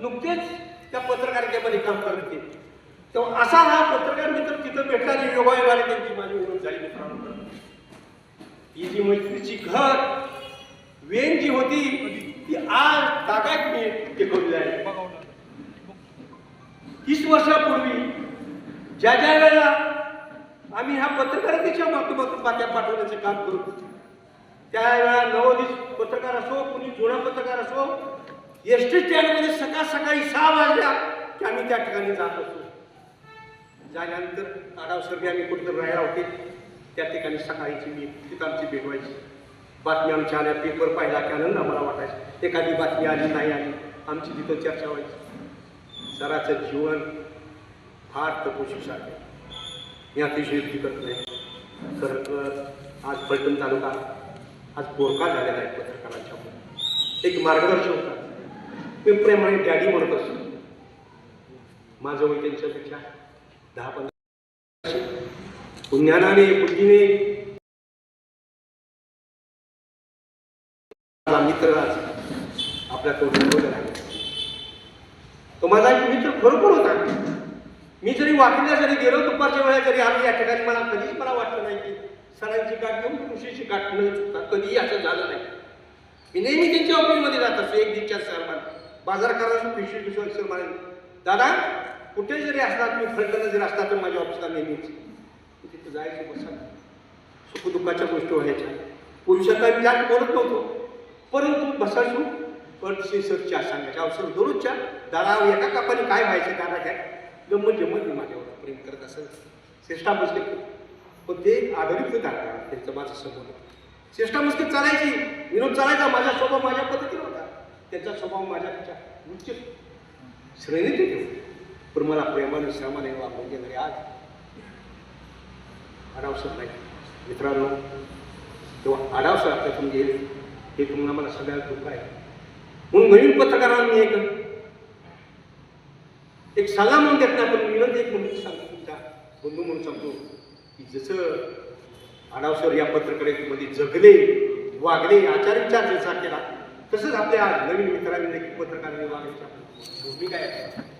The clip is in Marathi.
नुकतेच त्या पत्रकारितेमध्ये काम करत होते. तेव्हा असा हा पत्रकार मित्र तिथं भेटला आणि योगायोगाने त्यांची माझी ओळख झाली मित्रांनो. ही जी मैत्रीची घर वेन जी होती ती आज ताकात मी टिकवली आहे. तीस वर्षापूर्वी ज्या ज्या वेळेला आम्ही ह्या पत्रकारितेच्या माध्यमातून बातम्या पाठवण्याचं काम करत होतो त्यावेळेला नवोदित पत्रकार असो कुणी जुना पत्रकार असो एस टी स्टँडमध्ये सकाळ सकाळी सहा वाजल्या की आम्ही त्या ठिकाणी जात असतो झाल्यानंतर आडाव बी आम्ही कुठं राहायला होते. त्या ठिकाणी सकाळीची मी तिथं आमची भेट व्हायची. बातमी आमच्या आल्या पेपर पाहिला की आनंद आम्हाला वाटायचा. एखादी बातमी आली नाही आली आमची तिथं चर्चा व्हायची. सराचं जीवन फार तपोशीसारखे मी अतिशय युक्ती करत नाही. खरं आज पलटण तालुका आज बोरका झालेला आहे पत्रकारांच्या एक मार्गदर्शक मी प्रेमाने डॅडी म्हणत असतो माझं वय त्यांच्यापेक्षा दहा पंधरा ज्ञानाने बुद्धीने माझा मित्र आज आपल्या तोंडावर आहे तो माझा एक मित्र खरोखर होता. मी जरी वाकल्या जरी गेलो दुपारच्या वेळा जरी आलो या ठिकाणी मला कधीच मला वाटलं नाही की सरांची गाठ घेऊन कृषीची गाठ न चुकता कधीही असं झालं नाही. मी नेहमी त्यांच्या ऑफिसमध्ये जात असतो एक दिवच्या सर बाजार करायला पिशवी विश्वास सर दादा कुठे जरी असला तुम्ही फलटणं जरी असला तर माझ्या ऑफिसला नेहमीच. तिथं जायचं बसा. सुखदुःखाच्या गोष्टी व्हायच्या. पुरुषांना मी जास्त बोलत नव्हतो. परंतु बसायचो. पण श्री सरच्या सांगायच्या अवसर दररोजच्या. दादा एका कापाने काय व्हायचं दादा काय? गमत जमत मी माझ्यावर प्रेम करत असं श्रेष्ठा बसले पण ते आधारित दादा त्यांचं माझं समोर. श्रेष्ठा मस्के चालायची. विनोद चालायचा. माझ्यासोबत माझ्या पद्धतीनं. त्याचा स्वभाव माझ्यापेक्षा उच्च श्रेणीत येतो पण मला प्रेमाने श्रमाने वापरून गेले आज आडावसर नाही मित्रांनो तेव्हा आडावसर आपल्यातून गेले हे तुम्हाला मला सगळ्यात दुःख आहे. म्हणून नवीन पत्रकारांना मी एक एक सल्ला म्हणून देत नाही पण विनंती एक म्हणून सांगतो तुमच्या बंधू म्हणून सांगतो की जसं आडावसर या पत्रकारितेमध्ये जगले वागले आचार विचार जसा केला तसंच आपल्या नवीन मित्रांनी देखील पत्रकारांनी वागायच्या भूमिका आहे